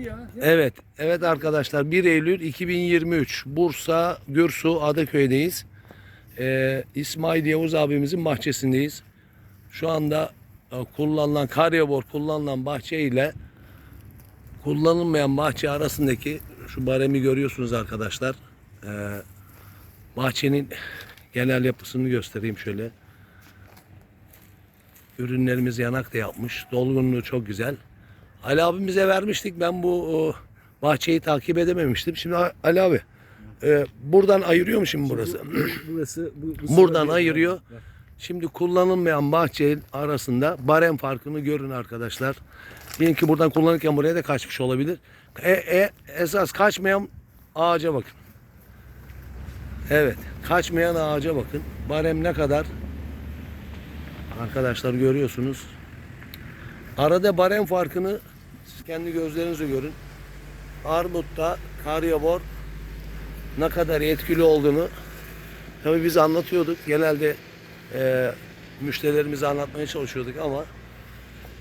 ya. Evet, evet arkadaşlar 1 Eylül 2023 Bursa Gürsu Adaköy'deyiz. Ee, İsmail Yavuz abimizin bahçesindeyiz. Şu anda e, kullanılan karyabor kullanılan bahçe ile kullanılmayan bahçe arasındaki şu baremi görüyorsunuz arkadaşlar. Ee, bahçenin genel yapısını göstereyim şöyle. Ürünlerimiz yanak da yapmış. Dolgunluğu çok güzel. Ali abimize vermiştik. Ben bu bahçeyi takip edememiştim. Şimdi Ali abi e, buradan ayırıyor mu şimdi burası? Burası bu, bu buradan ayırıyor. Şimdi kullanılmayan bahçenin arasında barem farkını görün arkadaşlar. Diyelim ki buradan kullanırken buraya da kaçmış olabilir. E, e, esas kaçmayan ağaca bakın. Evet. Kaçmayan ağaca bakın. Barem ne kadar? Arkadaşlar görüyorsunuz. Arada barem farkını kendi gözlerinizle görün. Armut'ta karyabor ne kadar etkili olduğunu tabii biz anlatıyorduk. Genelde e, müşterilerimize anlatmaya çalışıyorduk ama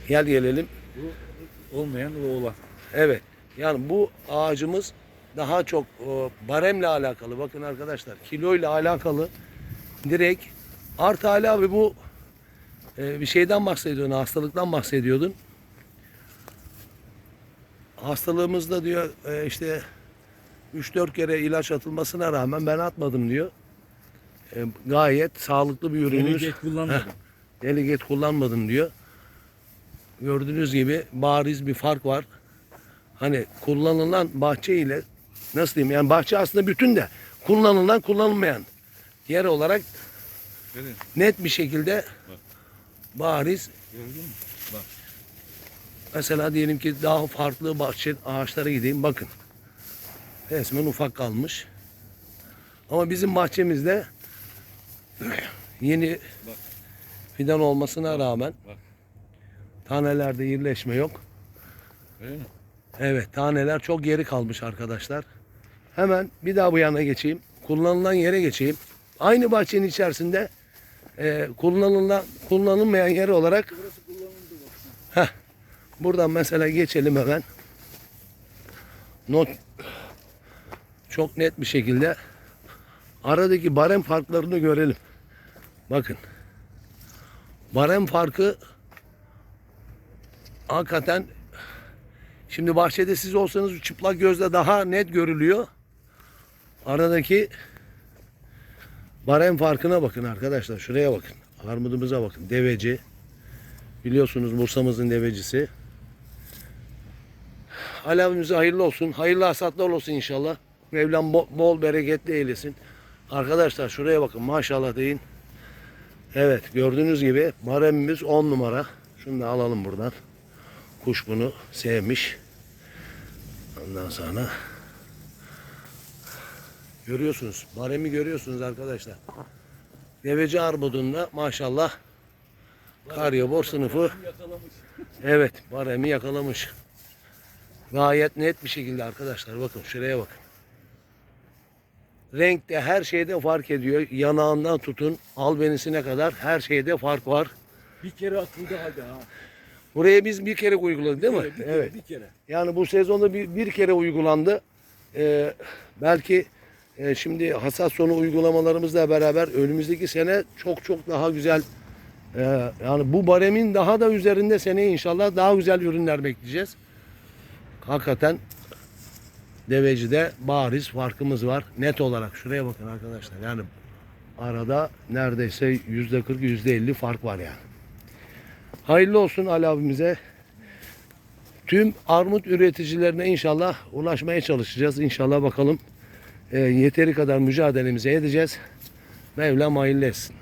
gel gelelim. bu olmayan o olan. Evet. Yani bu ağacımız daha çok e, baremle alakalı. Bakın arkadaşlar kiloyla alakalı direkt artı Ali abi bu e, bir şeyden bahsediyordun, hastalıktan bahsediyordun. Hastalığımızda diyor e, işte 3-4 kere ilaç atılmasına rağmen ben atmadım diyor. E, gayet sağlıklı bir ürünümüz. Delegate kullanmadım. Delegate kullanmadım diyor. Gördüğünüz gibi bariz bir fark var. Hani kullanılan bahçe ile nasıl diyeyim yani bahçe aslında bütün de kullanılan kullanılmayan yer olarak net bir şekilde bariz Gördün mü? Bak. Mesela diyelim ki daha farklı bahçe ağaçlara gideyim bakın. Resmen ufak kalmış. Ama bizim bahçemizde yeni Bak. fidan olmasına rağmen Bak. tanelerde irileşme yok. Öyle mi? Evet taneler çok geri kalmış arkadaşlar. Hemen bir daha bu yana geçeyim. Kullanılan yere geçeyim. Aynı bahçenin içerisinde e, kullanılan kullanılmayan yer olarak Burası kullanıldı bak. Heh, buradan mesela geçelim hemen. Not çok net bir şekilde aradaki barem farklarını görelim. Bakın. Barem farkı hakikaten şimdi bahçede siz olsanız çıplak gözle daha net görülüyor. Aradaki barem farkına bakın arkadaşlar. Şuraya bakın. Armudumuza bakın. Deveci. Biliyorsunuz Bursa'mızın devecisi. Ali abimize hayırlı olsun. Hayırlı hasatlar olsun inşallah. Mevlam bol, bol bereketli eylesin. Arkadaşlar şuraya bakın maşallah deyin. Evet gördüğünüz gibi baremimiz 10 numara. Şunu da alalım buradan. Kuş bunu sevmiş. Ondan sonra görüyorsunuz. Baremi görüyorsunuz arkadaşlar. Deveci armudunda maşallah karyabor sınıfı Yakalamış. Evet, baremi yakalamış. Gayet net bir şekilde arkadaşlar bakın şuraya bakın. Renkte her şeyde fark ediyor. Yanağından tutun albenisine kadar her şeyde fark var. Bir kere atıldı halde ha. Buraya biz bir kere uyguladık değil mi? Bir kere, Evet. Bir kere. Yani bu sezonda bir, bir kere uygulandı. Ee, belki e, şimdi hasat sonu uygulamalarımızla beraber önümüzdeki sene çok çok daha güzel e, yani bu baremin daha da üzerinde seneye inşallah daha güzel ürünler bekleyeceğiz. Hakikaten devecide bariz farkımız var. Net olarak şuraya bakın arkadaşlar. Yani arada neredeyse yüzde 40 yüzde 50 fark var yani. Hayırlı olsun Ali abimize tüm armut üreticilerine inşallah ulaşmaya çalışacağız. İnşallah bakalım e, yeteri kadar mücadelemizi edeceğiz. Mevlam hayırlı etsin.